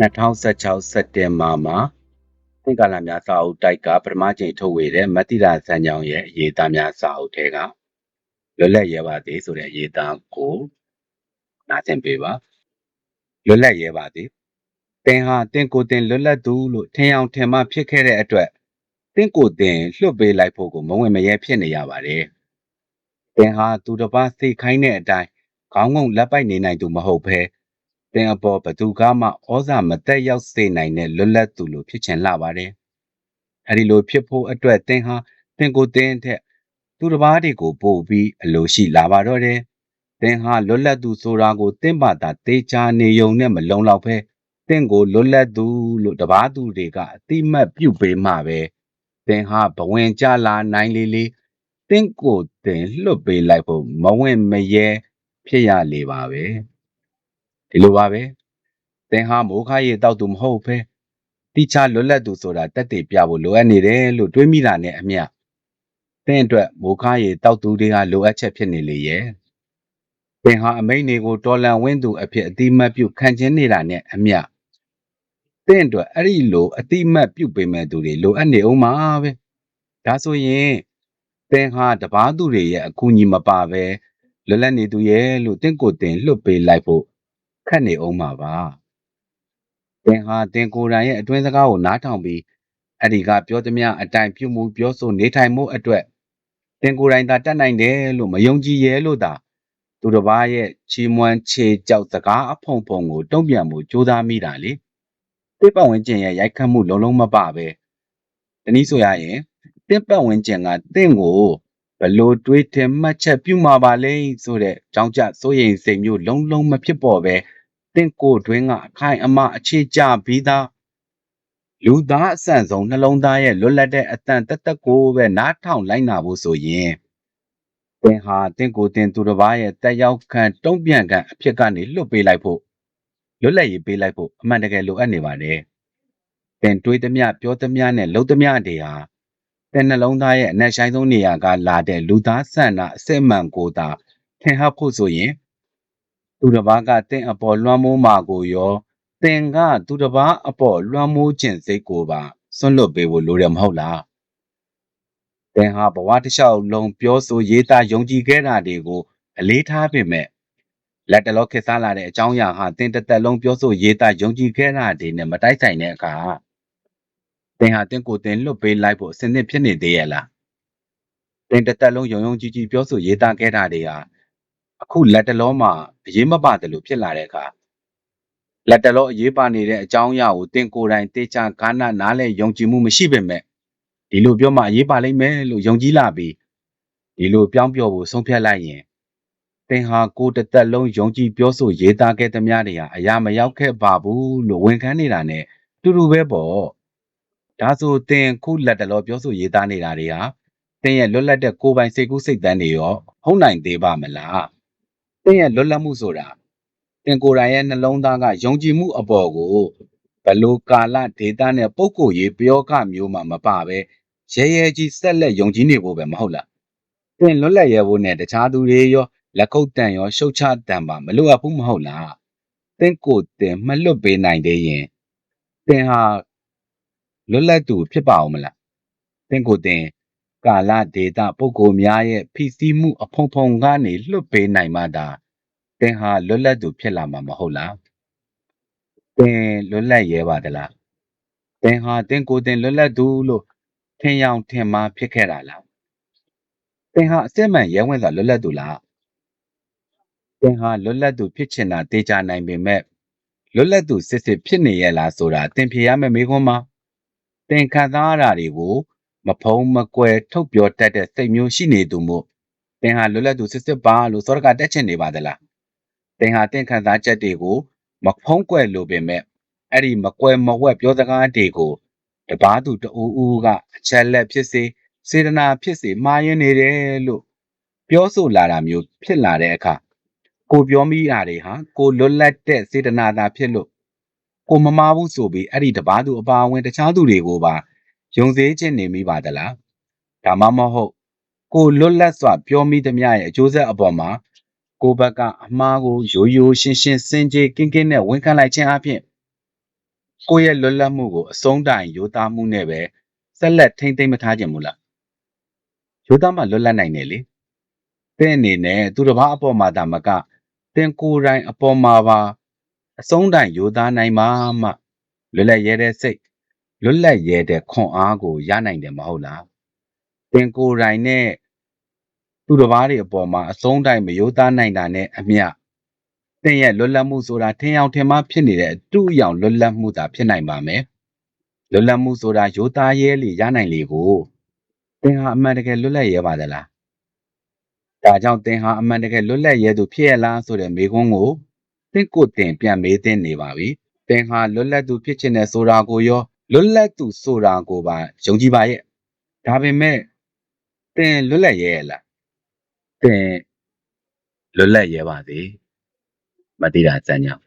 2016စက်တင်ဘာမှာသင်္ကာလများစာအုပ်တိုက်ကပထမကြိမ်ထုတ်ဝေတဲ့မတိရာဇန်ကြောင်ရဲ့အရေးသားများစာအုပ်ထဲကလွတ်လပ်ရဲပါသေးဆိုတဲ့အရေးသားကိုနားဆင်ပေးပါလွတ်လပ်ရဲပါသေးသင်ဟာတင့်ကိုယ်တင်လွတ်လပ်သူလို့ထင်အောင်ထင်မှဖြစ်ခဲ့တဲ့အတွက်တင့်ကိုယ်တင်လွှတ်ပေးလိုက်ဖို့ကိုမဝင်မရဲဖြစ်နေရပါတယ်သင်ဟာသူတစ်ပါးစိတ်ခိုင်းတဲ့အတိုင်းခေါင်းငုံလက်ပိုက်နေနိုင်သူမဟုတ်ဘဲ သင်အပေါ်ဘသူကမှဩဇာမတက်ရောက်စေနိုင်တဲ့လွတ်လပ်သူလိုဖြစ်ချင်လာပါတယ်အဲဒီလိုဖြစ်ဖို့အတွက်သင်ဟာသင်ကိုယ်တင်တဲ့သူတစ်ပါးတွေကိုပို့ပြီးအလိုရှိလာပါတော့တယ်သင်ဟာလွတ်လပ်သူဆိုတာကိုသင်ပါတာတေချာနေုံနဲ့မလုံလောက်ဘဲသင်ကိုလွတ်လပ်သူလို့တပားသူတွေကအတိမတ်ပြုတ်ပေးမှပဲသင်ဟာဘဝင်ကြလာနိုင်လေလေသင်ကိုသင်လွတ်ပေးလိုက်ဖို့မဝင်မရဲဖြစ်ရလေပါပဲ ဒီလိုပါပဲသင်ဟာမိုးခါရီတောက်သူမဟုတ်ဘဲတိချလွတ်လပ်သူဆိုတာတက်တည်ပြဖို့လိုအပ်နေတယ်လို့တွေးမိတာနဲ့အမျှသင်အတွက်မိုးခါရီတောက်သူတွေကလိုအပ်ချက်ဖြစ်နေလေရဲ့သင်ဟာအမိန်တွေကိုတော်လန်ဝင်းသူအဖြစ်အတိမတ်ပြုခံခြင်းနေတာနဲ့အမျှသင်အတွက်အဲ့ဒီလိုအတိမတ်ပြုပေးမဲ့သူတွေလိုအပ်နေအောင်ပါပဲဒါဆိုရင်သင်ဟာတပားသူတွေရဲ့အကူအညီမပါပဲလွတ်လပ်နေသူရဲ့လို့တင့်ကိုယ်တင်လွတ်ပေးလိုက်ဖို့ ခက်နေအောင်ပါပါသင်ဟာသင်ကိုယ်တိုင်ရဲ့အတွင်းစကားကိုနားထောင်ပြီးအဲ့ဒီကပြောသမျှအတိုင်းပြုမှုပြောဆိုနေထိုင်မှုအတွက်သင်ကိုယ်တိုင်သာတတ်နိုင်တယ်လို့မယုံကြည်ရဲလို့သာသူတစ်ပါးရဲ့ချီးမွမ်းချေကြောက်စကားအဖုံဖုံကိုတုံ့ပြန်မှုကြိုးစားမိတာလေတစ်ပတ်ဝန်းကျင်ရဲ့ရိုက်ခတ်မှုလုံးလုံးမပပဲတနည်းဆိုရရင်တစ်ပတ်ဝန်းကျင်ကတင့်ကိုဘ လို့တွေးထင်မှတ်ချက်ပြုမှာပါလဲဆိုတဲ့ကြောင်းကြစိုးရိမ်စိတ်မျိုးလုံးလုံးမဖြစ်ပေါ်ပဲတင့်ကိုတွင်းကအခိုင်အမာအခြေကျပြီးသားလူသားအဆန့်ဆုံးနှလုံးသားရဲ့လွတ်လပ်တဲ့အတန်တက်တက်ကိုပဲနားထောင်လိုက်နာဖို့ဆိုရင်သင်ဟာတင့်ကိုတင်သူတစ်ပါးရဲ့တက်ရောက်ခံတုံ့ပြန်ခံအဖြစ်ကနေလွတ်ပေးလိုက်ဖို့လွတ်လပ်ရေးပေးလိုက်ဖို့အမှန်တကယ်လိုအပ်နေပါတယ်။သင်တွေးသမျှပြောသမျှနဲ့လုပ်သမျှတွေဟာ သင်နှလုံးသားရဲ့အနက်ရှိုင်းဆုံးနေရာကလာတဲ့လူသားဆန္ဒအစစ်မှန်ကိုသာထင်ဟပ်ဖို့ဆိုရင်သူတစ်ပါးကသင်အပေါ်လွှမ်းမိုးမှာကိုရောသင်ကသူတစ်ပါးအပေါ်လွှမ်းမိုးခြင်းစိတ်ကိုပါဆွန့်လွတ်ပေးဖို့လိုတယ်မဟုတ်လား။သင်ဟာဘဝတစ်လျှောက်လုံးပြောဆိုရေးသားယုံကြည်ခဲ့တာတွေကိုအလေးထားပေမဲ့လက်တလောခေတ်စားလာတဲ့အကြောင်းအရာဟာသင်တစ်သက်လုံးပြောဆိုရေးသားယုံကြည်ခဲ့တာတွေနဲ့မတိုက်ဆိုင်တဲ့အခါ သင်ဟာသင်ကိုယ်သင်လွတ်ပေးလိုက်ဖို့အစဉ်သင့်ဖြစ်နေသေးရဲ့လားသင်တစ်သက်လုံးယုံယုံကြည်ကြည်ပြောဆိုရေးသားခဲ့တာတွေဟာအခုလက်တလောမှာအရေးမပါတယ်လို့ဖြစ်လာတဲ့အခါလက်တလောအရေးပါနေတဲ့အကြောင်းအရာကိုသင်ကိုယ်တိုင်တေချာဂါနနားလဲယုံကြည်မှုမရှိပေမဲ့ဒီလိုပြောမှအရေးပါလိမ့်မယ်လို့ယုံကြည်လာပြီးဒီလိုပြောင်းပြောဖို့ဆုံးဖြတ်လိုက်ရင်သင်ဟာကိုယ်တစ်သက်လုံးယုံကြည်ပြောဆိုရေးသားခဲ့သမျှတွေဟာအရာမရောက်ခဲ့ပါဘူးလို့ဝန်ခံနေတာနဲ့တူတူပဲပေါ့ ဒါဆိုသင်ခုလက်တလောပြောဆိုရေးသားနေတာတွေဟာသင်ရဲ့လွတ်လပ်တဲ့ကိုယ်ပိုင်စိတ်ကူးစိတ်တန်းတွေရောဟုတ်နိုင်သေးပါမလားသင်ရဲ့လွတ်လပ်မှုဆိုတာသင်ကိုယ်တိုင်ရဲ့နှလုံးသားကယုံကြည်မှုအပေါ်ကိုဘလို့ကာလဒေတာနဲ့ပုံကိုရေးပြောကမျိုးမှမပါပဲရဲရဲကြီးဆက်လက်ယုံကြည်နေဖို့ပဲမဟုတ်လားသင်လွတ်လပ်ရဲဖို့နဲ့တခြားသူတွေရောလက်ခုပ်တန်ရောရှုတ်ချတန်ပါမလိုအပ်ဘူးမဟုတ်လားသင်ကိုယ်တင်မလွတ်ပေးနိုင်သေးရင်သင်ဟာ လွတ်လပ်သူဖြစ်ပါအောင်မလားသင်ကိုယ်တင်ကာလဒေတာပုဂ္ဂိုလ်များရဲ့ဖိစီးမှုအဖုံဖုံကနေလွတ်ပေးနိုင်မှသာသင်ဟာလွတ်လပ်သူဖြစ်လာမှာမဟုတ်လားသင်လွတ်လပ်ရဲပါသလားသင်ဟာသင်ကိုယ်တင်လွတ်လပ်သူလို့ထင်ယောင်ထင်မှားဖြစ်ခဲ့တာလားသင်ဟာအစစ်မှန်ရဲဝင်စွာလွတ်လပ်သူလားသင်ဟာလွတ်လပ်သူဖြစ်ချင်တာတေချာနိုင်ပေမဲ့လွတ်လပ်သူစစ်စစ်ဖြစ်နေရလားဆိုတာသင်ဖြေရမယ့်မေးခွန်းပါ သင်ခံစားရတာတွေကိုမဖုံးမကွယ်ထုတ်ပြောတတ်တဲ့စိတ်မျိုးရှိနေသူမို့သင်ဟာလွတ်လပ်သူစစ်စစ်ပါလို့စောရကတက်ချင်နေပါသလားသင်ဟာသင်ခံစားချက်တွေကိုမဖုံးကွယ်လို့ပေမဲ့အဲ့ဒီမကွယ်မဝက်ပြောစကားတွေကိုတပားသူတအူးဦးကအချက်လက်ဖြစ်စေစေတနာဖြစ်စေမှားယွင်းနေတယ်လို့ပြောဆိုလာတာမျိုးဖြစ်လာတဲ့အခါကိုပြောမိတာတွေဟာကိုလွတ်လပ်တဲ့စေတနာသာဖြစ်လို့ ကိုမမားဘူးဆိုပြီးအဲ့ဒီတပားသူအပါအဝင်တခြားသူတွေကိုပါယုံသေးခြင်းနေမိပါသလားဒါမှမဟုတ်ကိုလွတ်လပ်စွာပြောမိသမျှရဲ့အကျိုးဆက်အပေါ်မှာကိုဘက်ကအမှားကိုရိုးရိုးရှင်းရှင်းစင်ကြယ်ကင်းကင်းနဲ့ဝန်ခံလိုက်ခြင်းအပြင်ကိုယ့်ရဲ့လွတ်လပ်မှုကိုအဆုံးတိုင်ရိုးသားမှုနဲ့ပဲဆက်လက်ထိမ့်သိမ့်မထားခြင်းမူလားရိုးသားမှလွတ်လပ်နိုင်တယ်လေတဲ့အနေနဲ့သူတစ်ပါးအပေါ်မှာဒါမကတင်ကိုယ်တိုင်အပေါ်မှာပါ အဆုံးတိုင်ရိုးသားနိုင်မှမှလွတ်လပ်ရဲတဲ့စိတ်လွတ်လပ်ရဲတဲ့ခွန်အားကိုရနိုင်တယ်မဟုတ်လားတင်ကိုယ်တိုင်နဲ့သူတစ်ပါးတွေအပေါ်မှာအဆုံးတိုင်မရိုးသားနိုင်တာနဲ့အမျှသင်ရဲ့လွတ်လပ်မှုဆိုတာထင်အောင်ထင်မှားဖြစ်နေတဲ့အတူအယောင်လွတ်လပ်မှုသာဖြစ်နိုင်ပါမယ်။လွတ်လပ်မှုဆိုတာရိုးသားရဲလေရနိုင်လေကိုသင်ဟာအမှန်တကယ်လွတ်လပ်ရဲပါသလား။ဒါကြောင့်သင်ဟာအမှန်တကယ်လွတ်လပ်ရဲသူဖြစ်ရလားဆိုတဲ့မေးခွန်းကို သင်ကိုယ်တင်ပြန်မေးသင့်နေပါပြီ။သင်ဟာလွတ်လပ်သူဖြစ်ချင်တဲ့ဆိုတာကိုရောလွတ်လပ်သူဆိုတာကိုပါယုံကြည်ပါရဲ့။ဒါပေမဲ့သင်လွတ်လပ်ရဲရဲ့လား။သင်လွတ်လပ်ရဲပါသေး။မတိတာစံကြောင့်